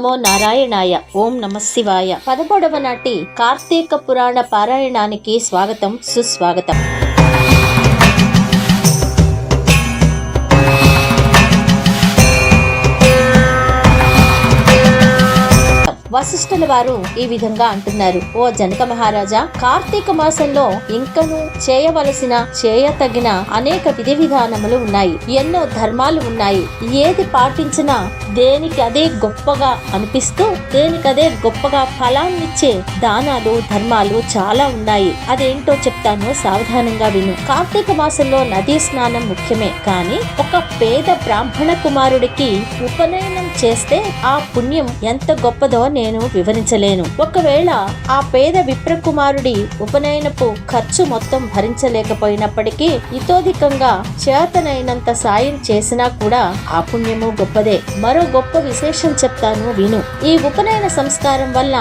ఓం నమో నారాయణాయ ఓం నమ శివాయ పదమూడవ నాటి కార్తీక పురాణ పారాయణానికి స్వాగతం సుస్వాగతం వశిష్ఠుల వారు ఈ విధంగా అంటున్నారు. ఓ జనక మహారాజా కార్తీక మాసంలో ఇంకను చేయవలసిన చేయతగిన అనేక విధి విధానములు ఉన్నాయి. ఎన్నో ధర్మాలు ఉన్నాయి. ఏది పాటించినా దేనికి అదే గొప్పగా అనిపిస్తూ దేనికదే గొప్పగా ఫలాన్నిచ్చే దానాలు ధర్మాలు చాలా ఉన్నాయి. అదేంటో చెప్తాను సావధానంగా విను. కార్తీక మాసంలో నదీ స్నానం ముఖ్యమే. కానీ ఒక పేద బ్రాహ్మణ కుమారుడికి ఉపనయనం చేస్తే ఆ పుణ్యం ఎంత గొప్పదో నేను వివరించలేను. ఒకవేళ ఆ పేద విప్ర కుమారుడి ఉపనయనపు ఖర్చు మొత్తం భరించలేకపోయినప్పటికీ ఇతోధికంగా చేతనైనంత సాయం చేసినా కూడా ఆ పుణ్యము గొప్పదే. మరో గొప్ప విశేషం చెప్తాను విను. ఈ ఉపనయన సంస్కారం వల్ల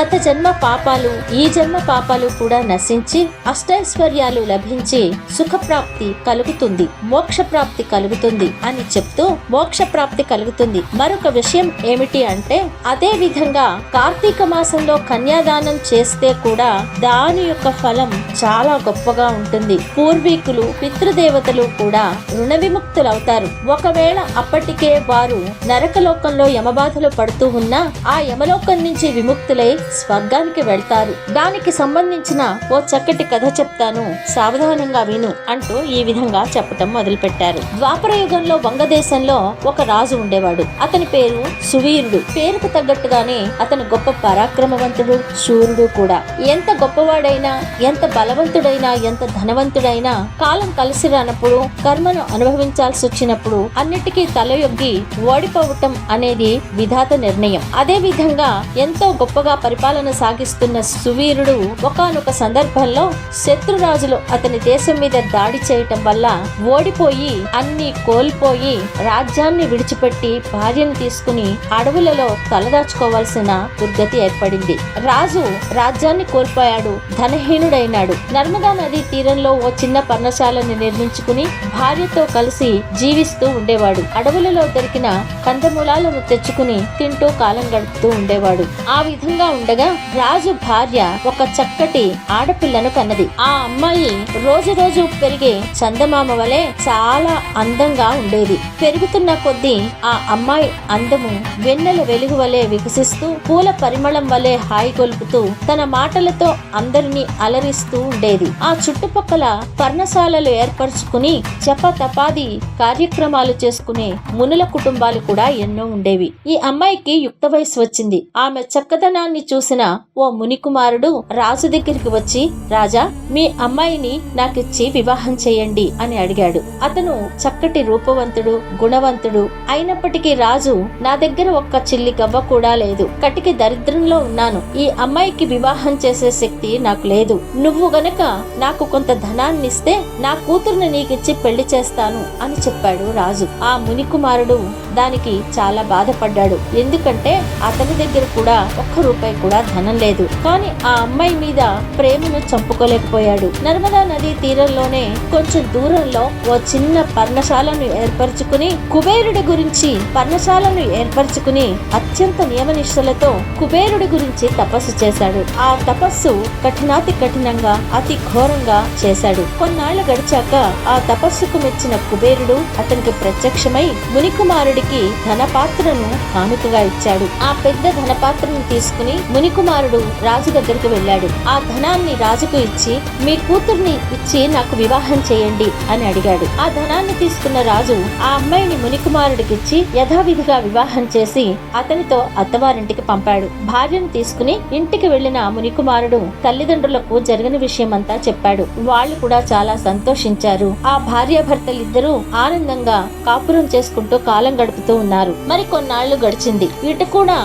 గత జన్మ పాపాలు ఈ జన్మ పాపాలు కూడా నశించి అష్టైశ్వర్యాలు లభించి సుఖప్రాప్తి కలుగుతుంది మోక్ష ప్రాప్తి కలుగుతుంది అని చెప్తూ మోక్ష ప్రాప్తి కలుగుతుంది. మరొక విషయం ఏమిటి అంటే అదే విధంగా కార్తీక మాసంలో కన్యాదానం చేస్తే కూడా దాని యొక్క ఫలం చాలా గొప్పగా ఉంటుంది. పూర్వీకులు పితృదేవతలు కూడా రుణ విముక్తులవుతారు. ఒకవేళ అప్పటికే వారు నరకలోకంలో యమబాధలు పడుతూ ఉన్నా ఆ యమలోకం నుంచి విముక్తులై స్వర్గానికి వెళ్తారు. దానికి సంబంధించిన ఓ చక్కటి కథ చెప్తాను. సావధానంగా విను అంటూ ఈ విధంగా చెప్పటం మొదలుపెట్టారు. ద్వాపర యుగంలో వంగదేశంలో ఒక రాజు ఉండేవాడు. అతని పేరు సువీరుడు. పేరుకు తగ్గట్టుగానే అతను గొప్ప పరాక్రమవంతుడు శూరుడు కూడా. ఎంత గొప్పవాడైనా ఎంత బలవంతుడైనా ఎంత ధనవంతుడైనా కాలం కలిసి రానప్పుడు కర్మను అనుభవించాల్సి వచ్చినప్పుడు అన్నిటికీ తలయొగ్గి ఓడిపోవటం అనేది విధాత నిర్ణయం. అదే విధంగా ఎంతో గొప్పగా పరిపాలన సాగిస్తున్న సువీరుడు ఒకానొక సందర్భంలో శత్రురాజులు అతని దేశం మీద దాడి చేయటం వల్ల ఓడిపోయి అన్ని కోల్పోయి రాజ్యాన్ని విడిచిపెట్టి భార్యను తీసుకుని అడవులలో తలదాచుకోవాల్సిన దుర్గతి ఏర్పడింది. రాజు రాజ్యాన్ని కోల్పోయాడు. ధనహీనుడైనాడు. నర్మదా నది తీరంలో ఓ చిన్న పర్ణశాలను నిర్మించుకుని భార్యతో కలిసి జీవిస్తూ ఉండేవాడు. అడవులలో దొరికిన కందమూలాలను తెచ్చుకుని తింటూ కాలం గడుపుతూ ఉండేవాడు. ఆ విధంగా ఉండగా రాజు భార్య ఒక చక్కటి ఆడపిల్లను కన్నది. ఆ అమ్మాయి రోజు రోజు పెరిగే చందమామ వలె చాలా అందంగా ఉండేది. పెరుగుతున్న కొద్దీ ఆ అమ్మాయి అందము వెన్నెల వెలుగు వలె వికసిస్తూ పూల పరిమళం వలె హాయిగొల్పుతూ తన మాటలతో అందరినీ అలరిస్తూ ఉండేది. ఆ చుట్టుపక్కల పర్ణశాలలు ఏర్పరచుకుని చపతపాది కార్యక్రమాలు చేసుకునే మునుల కుటుంబాలు కూడా ఎన్నో ఉండేవి. ఈ అమ్మాయికి యుక్త వయసు వచ్చింది. ఆమె చక్కదనాన్ని చూసిన ఓ మునికుమారుడు రాజు దగ్గరికి వచ్చి రాజా మీ అమ్మాయిని నాకిచ్చి వివాహం చేయండి అని అడిగాడు. అతను చక్కటి రూపవంతుడు గుణవంతుడు. అయినప్పటికీ రాజు నా దగ్గర ఒక్క చిల్లి గవ్వ కూడా లేదు. కటికి దరిద్రంలో ఉన్నాను. ఈ అమ్మాయికి వివాహం చేసే శక్తి నాకు లేదు. నువ్వు గనక నాకు కొంత ధనాన్ని ఇస్తే నా కూతుర్ని నీకిచ్చి పెళ్ళి చేస్తాను అని చెప్పాడు రాజు. ఆ మునికుమారుడు దానికి చాలా బాధపడ్డాడు. ఎందుకంటే అతని దగ్గర కూడా ఒక్క రూపాయి కూడా ధనం లేదు. కానీ ఆ అమ్మాయి మీద ప్రేమను చంపుకోలేకపోయాడు. నర్మదా నది తీరంలోనే కొంచెం దూరంలో ఓ చిన్న పర్ణశాలను ఏర్పరచుకుని కుబేరుడి గురించి పర్ణశాలను ఏర్పరచుకుని అత్యంత నియమనిష్టలతో కుబేరుడి గురించి తపస్సు చేశాడు. ఆ తపస్సు కఠినాతి కఠినంగా అతి ఘోరంగా చేశాడు. కొన్నాళ్ళు గడిచాక ఆ తపస్సుకు మెచ్చిన కుబేరుడు అతనికి ప్రత్యక్షమై మునికుమారుడి మునికి ధనపాత్రను కానుకగా ఇచ్చాడు. ఆ పెద్ద ధనపాత్రను తీసుకుని మునికుమారుడు రాజు దగ్గరికి వెళ్ళాడు. ఆ ధనాన్ని రాజుకు ఇచ్చి మీ కూతుర్ని ఇచ్చి నాకు వివాహం చేయండి అని అడిగాడు. ఆ ధనాన్ని తీసుకున్న రాజు ఆ అమ్మాయిని మునికుమారుడికిచ్చి యథావిధిగా వివాహం చేసి అతనితో అత్తవారింటికి పంపాడు. భార్యను తీసుకుని ఇంటికి వెళ్ళిన మునికుమారుడు తల్లిదండ్రులకు జరిగిన విషయమంతా చెప్పాడు. వాళ్ళు కూడా చాలా సంతోషించారు. ఆ భార్యాభర్తలిద్దరూ ఆనందంగా కాపురం చేసుకుంటూ కాలం గడుపు గడుపుతూ ఉన్నారు. మరి కొన్నాళ్ళు గడిచింది. ఇటు కూడా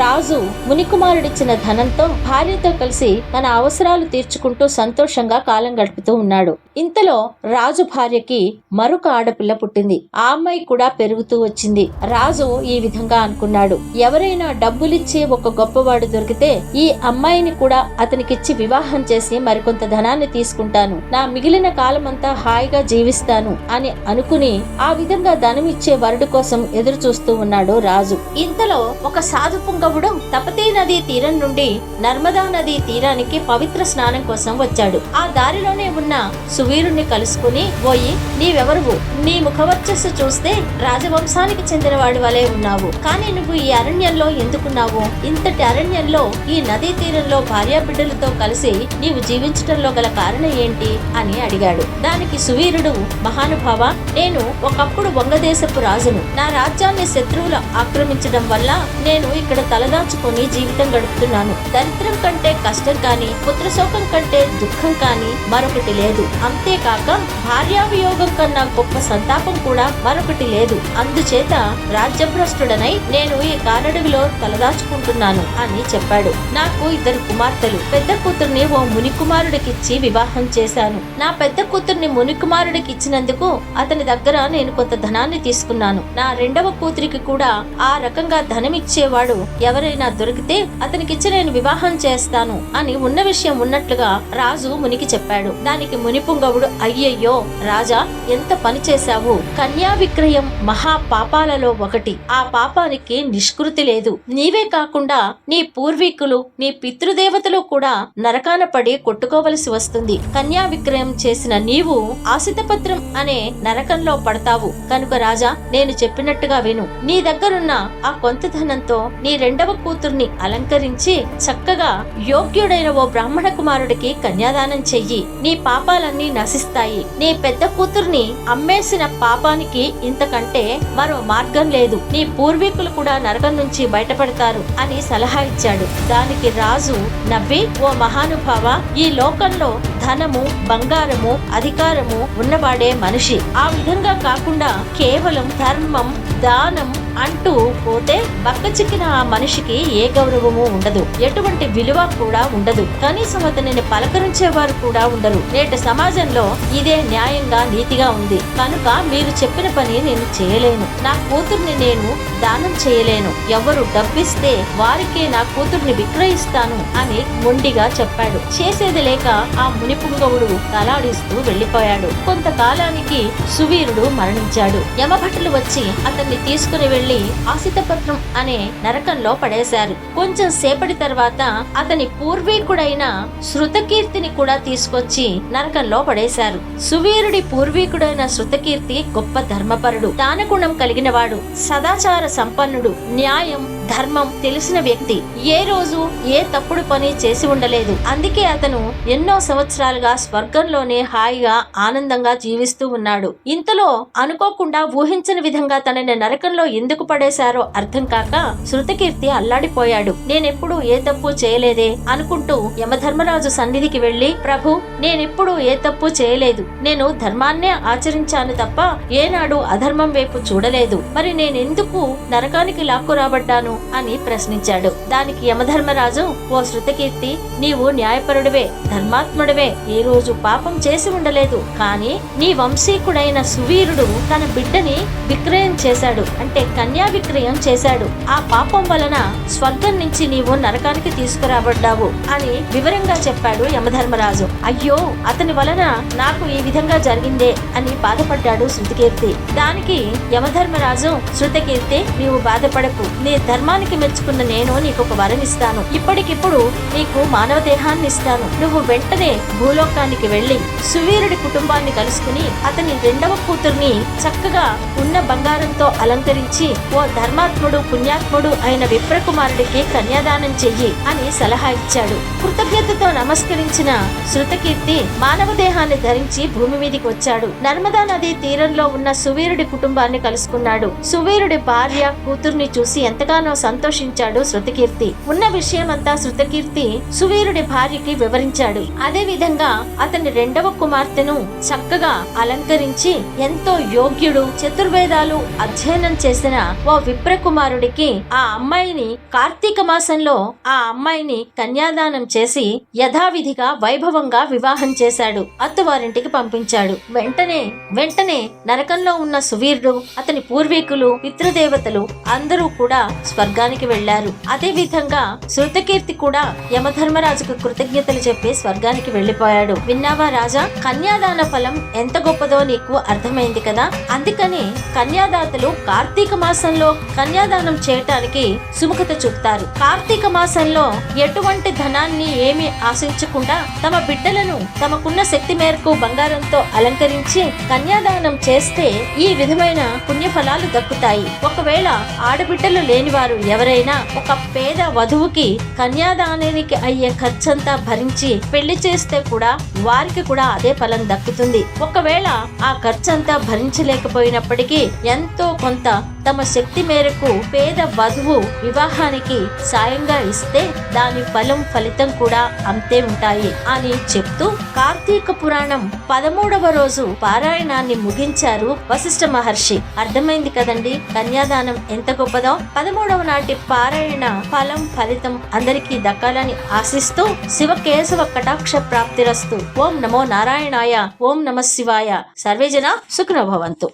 రాజు మునికుమారుడిచ్చిన ధనంతో భార్యతో కలిసి తన అవసరాలు తీర్చుకుంటూ సంతోషంగా కాలం గడుపుతూ ఉన్నాడు. ఇంతలో రాజు భార్యకి మరొక ఆడపిల్ల పుట్టింది. ఆ అమ్మాయి కూడా పెరుగుతూ వచ్చింది. రాజు ఈ విధంగా అనుకున్నాడు. ఎవరైనా డబ్బులిచ్చే ఒక గొప్పవాడు దొరికితే ఈ అమ్మాయిని కూడా అతనికిచ్చి వివాహం చేసి మరికొంత ధనాన్ని తీసుకుంటాను. నా మిగిలిన కాలమంతా హాయిగా జీవిస్తాను అని అనుకుని ఆ విధంగా ధనం ఇచ్చే వరుడు కోసం ఎదురు చూస్తూ ఉన్నాడు రాజు. ఇంతలో ఒక సాధు పుంగవుడు తపతీ నదీ తీరం నుండి నర్మదా నదీ తీరానికి పవిత్ర స్నానం కోసం వచ్చాడు. ఆ దారిలోనే ఉన్న సువీరుణ్ణి కలుసుకుని పోయి నీవెవరువు? నీ ముఖవర్చస్సు చూస్తే రాజవంశానికి చెందిన వాడి వలె ఉన్నావు. కానీ నువ్వు ఈ అరణ్యంలో ఎందుకున్నావు? ఇంతటి అరణ్యంలో ఈ నదీ తీరంలో భార్యాబిడ్డలతో కలిసి నీవు జీవించటంలో గల కారణం ఏంటి? అని అడిగాడు. దానికి సువీరుడు మహానుభావ నేను ఒకప్పుడు వంగదేశపు రాజును. నా రాజు రాజ్యాన్ని శత్రువులు ఆక్రమించడం వల్ల నేను ఇక్కడ తలదాచుకొని జీవితం గడుపుతున్నాను. దరిద్రం కంటే కష్టం కానీ పుత్రశోకం కంటే దుఃఖం కానీ మరొకటి లేదు. అంతేకాక భార్యావియోగం కన్నా గొప్ప సంతాపం కూడా మరొకటి లేదు. అందుచేత రాజ్యభ్రష్టుడనై నేను ఈ కారడవిలో తలదాచుకుంటున్నాను అని చెప్పాడు. నాకు ఇద్దరు కుమార్తెలు. పెద్ద కూతుర్ని ఓ మునికుమారుడికిచ్చి వివాహం చేశాను. నా పెద్ద కూతుర్ని మునికుమారుడికి ఇచ్చినందుకు అతని దగ్గర నేను కొంత ధనాన్ని తీసుకున్నాను. నా రెండవ కూతురికి కూడా ఆ రకంగా ధనం ఇచ్చేవాడు ఎవరైనా దొరికితే అతనికిచ్చి నేను వివాహం చేస్తాను అని ఉన్న విషయం ఉన్నట్లుగా రాజు మునికి చెప్పాడు. దానికి మునిపుంగవుడు అయ్యయ్యో రాజా ఎంత పని చేశావు? కన్యా విక్రయం మహా పాపాలలో ఒకటి. ఆ పాపానికి నిష్కృతి లేదు. నీవే కాకుండా నీ పూర్వీకులు నీ పితృదేవతలు కూడా నరకాన పడి కొట్టుకోవలసి వస్తుంది. కన్యా విక్రయం చేసిన నీవు ఆశితపత్రం అనే నరకంలో పడతావు. కనుక రాజా నేను చెప్పినట్టుగా విను. నీ దగ్గరున్న ఆ కొంత ధనంతో నీ రెండవ కూతుర్ని అలంకరించి చక్కగా యోగ్యుడైన ఓ బ్రాహ్మణ కుమారుడికి కన్యాదానం చెయ్యి. నీ పాపాలన్నీ నశిస్తాయి. నీ పెద్ద కూతుర్ని అమ్మేసిన పాపానికి ఇంతకంటే మరో మార్గం లేదు. నీ పూర్వీకులు కూడా నరకం నుంచి బయటపడతారు అని సలహా ఇచ్చాడు. దానికి రాజు నవ్వి ఓ మహానుభావ ఈ లోకంలో ధనము బంగారము అధికారము ఉన్నవాడే మనిషి. ఆ విధంగా కాకుండా కేవలం ధర్మం దానం అంటూ పోతే బక్క చిక్కిన ఆ మనిషికి ఏ గౌరవము ఉండదు. ఎటువంటి విలువ కూడా ఉండదు. కనీసం అతనిని పలకరించేవారు కూడా ఉండరు. నేటి సమాజంలో ఇదే న్యాయంగా నీతిగా ఉంది. కనుక మీరు చెప్పిన పని నేను చేయలేను. నా కూతుర్ని నేను దానం చేయలేను. ఎవరు డబ్బిస్తే వారికే నా కూతుర్ని విక్రయిస్తాను అని మొండిగా చెప్పాడు. చేసేది లేక ఆ మునిపుంగవుడు తలాడిస్తూ వెళ్ళిపోయాడు కొంతకాలానికి సువీరుడు మరణించాడు. యమభటులు వచ్చి అతన్ని తీసుకుని వెళ్ళి ఆసితపత్రం అనే నరకంలో పడేశారు. కొంచెం సేపటి తర్వాత అతని పూర్వీకుడైన శృతకీర్తిని కూడా తీసుకొచ్చి నరకంలో పడేశారు. సువీరుడి పూర్వీకుడైన శృతకీర్తి గొప్ప ధర్మపరుడు. దానగుణం కలిగిన వాడు సదాచార సంపన్నుడు. న్యాయం ధర్మం తెలిసిన వ్యక్తి. ఏ రోజు ఏ తప్పుడు పని చేసి ఉండలేదు. అందుకే అతను ఎన్నో సంవత్సరాలుగా స్వర్గంలోనే హాయిగా ఆనందంగా జీవిస్తూ ఉన్నాడు. ఇంతలో అనుకోకుండా ఊహించని విధంగా తనని నరకంలో ఎందుకు పడేశారో అర్థం కాక శృతకీర్తి అల్లాడిపోయాడు. నేనెప్పుడు ఏ తప్పు చేయలేదే అనుకుంటూ యమధర్మరాజు సన్నిధికి వెళ్ళి ప్రభు నేనెప్పుడు ఏ తప్పు చేయలేదు. నేను ధర్మాన్నే ఆచరించాను తప్ప ఏనాడు అధర్మం వైపు చూడలేదు. మరి నేనెందుకు నరకానికి లాక్కు రాబడ్డాను అని ప్రశ్నించాడు. దానికి యమధర్మరాజు ఓ శృతకీర్తి నీవు న్యాయపరుడివే ధర్మాత్ముడివే ఏ రోజు పాపం చేసి ఉండలేదు. కానీ నీ వంశీకుడైన సువీరుడు తన బిడ్డని విక్రయం చేశాడు. అంటే కన్యా విక్రయం చేశాడు. ఆ పాపం వలన స్వర్గం నుంచి నీవు నరకానికి తీసుకురాబడ్డావు అని వివరంగా చెప్పాడు యమధర్మరాజు. అయ్యో అతని వలన నాకు ఈ విధంగా జరిగిందే అని బాధపడ్డాడు శృతికీర్తి. దానికి యమధర్మరాజు శృతకీర్తి నీవు బాధపడకు. నీ ధర్మ ధర్మానికి మెచ్చుకున్న నేను నీకు ఒక వరం ఇస్తాను. ఇప్పటికిప్పుడు నీకు మానవ దేహాన్ని ఇస్తాను. నువ్వు వెంటనే భూలోకానికి వెళ్ళి సువీరుడి కుటుంబాన్ని కలుసుకుని అతని రెండవ కూతుర్ని చక్కగా ఉన్న బంగారంతో అలంకరించి ఓ ధర్మాత్ముడు పుణ్యాత్ముడు అయిన విప్రకుమారుడికి కన్యాదానం చెయ్యి అని సలహా ఇచ్చాడు. కృతజ్ఞతతో నమస్కరించిన శృతకీర్తి మానవ దేహాన్ని ధరించి భూమి మీదికి వచ్చాడు. నర్మదా నది తీరంలో ఉన్న సువీరుడి కుటుంబాన్ని కలుసుకున్నాడు. సువీరుడి భార్య కూతుర్ని చూసి ఎంతగానో సంతోషించాడు శృతకీర్తి. ఉన్న విషయమంతా శృతకీర్తి సువీరుడి భార్యకి వివరించాడు. అదే విధంగా అతని రెండవ కుమార్తెను చక్కగా అలంకరించి ఎంతో యోగ్యుడు చతుర్వేదాలు అధ్యయనం చేసిన ఓ విప్రకుమారుడికి ఆ అమ్మాయిని కార్తీక మాసంలో ఆ అమ్మాయిని కన్యాదానం చేసి యథావిధిగా వైభవంగా వివాహం చేశాడు. అత్తవారింటికి పంపించాడు. వెంటనే వెంటనే నరకంలో ఉన్న సువీరుడు అతని పూర్వీకులు పితృదేవతలు అందరూ కూడా స్వర్గ స్వర్గానికి వెళ్ళారు. అదే విధంగా శృతకీర్తి కూడా యమధర్మరాజుకు కృతజ్ఞతలు చెప్పి స్వర్గానికి వెళ్ళిపోయాడు విన్నావా రాజా? కన్యాదాన ఫలం ఎంత గొప్పదో నీకు అర్థమైంది కదా? అందుకని కన్యాదాతలు కార్తీక మాసంలో కన్యాదానం చేయటానికి సుముఖత చూపుతారు. కార్తీక మాసంలో ఎటువంటి ధనాన్ని ఏమి ఆశించకుండా తమ బిడ్డలను తమకున్న శక్తి మేరకు బంగారంతో అలంకరించి కన్యాదానం చేస్తే ఈ విధమైన పుణ్యఫలాలు దక్కుతాయి. ఒకవేళ ఆడబిడ్డలు లేనివారు ఎవరైనా ఒక పేద వధువుకి కన్యాదానానికి అయ్యే ఖర్చంతా భరించి పెళ్ళి చేస్తే కూడా వారికి కూడా అదే ఫలం దక్కుతుంది. ఒకవేళ ఆ ఖర్చంతా భరించలేకపోయినప్పటికీ ఎంతో కొంత తమ శక్తి మేరకు పేద వధువు వివాహానికి సాయంగా ఇస్తే దాని ఫలం ఫలితం కూడా అంతే ఉంటాయి అని చెప్తూ కార్తీక పురాణం పదమూడవ రోజు పారాయణాన్ని ముగించారు వశిష్ఠ మహర్షి. అర్థమైంది కదండి? కన్యాదానం ఎంత గొప్పదో. పదమూడవ నాటి పారాయణ ఫలం ఫలితం అందరికీ దక్కాలని ఆశిస్తూ శివ కేశవ కటాక్ష ప్రాప్తిరస్తు. ఓం నమో నారాయణాయ. ఓం నమ శివాయ. సర్వేజన సుఖనభవంతు